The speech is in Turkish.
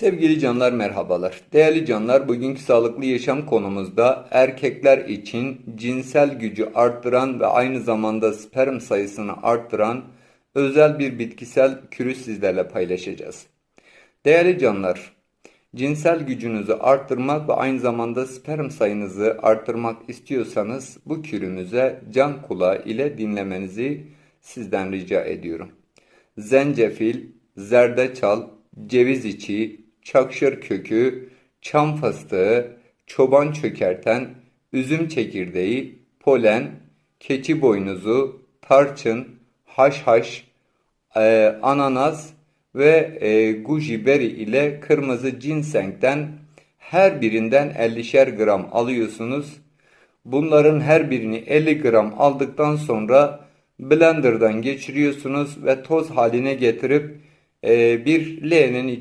Sevgili canlar merhabalar. Değerli canlar bugünkü sağlıklı yaşam konumuzda erkekler için cinsel gücü arttıran ve aynı zamanda sperm sayısını arttıran özel bir bitkisel kürü sizlerle paylaşacağız. Değerli canlar, cinsel gücünüzü arttırmak ve aynı zamanda sperm sayınızı arttırmak istiyorsanız bu kürümüze can kulağı ile dinlemenizi sizden rica ediyorum. Zencefil, zerdeçal, ceviz içi, çakşır kökü, çam fıstığı, çoban çökerten, üzüm çekirdeği, polen, keçi boynuzu, tarçın, haşhaş, e, ananas ve e, goji berry ile kırmızı ginsengten her birinden 50'şer gram alıyorsunuz. Bunların her birini 50 gram aldıktan sonra blenderdan geçiriyorsunuz ve toz haline getirip e, bir leğenin içine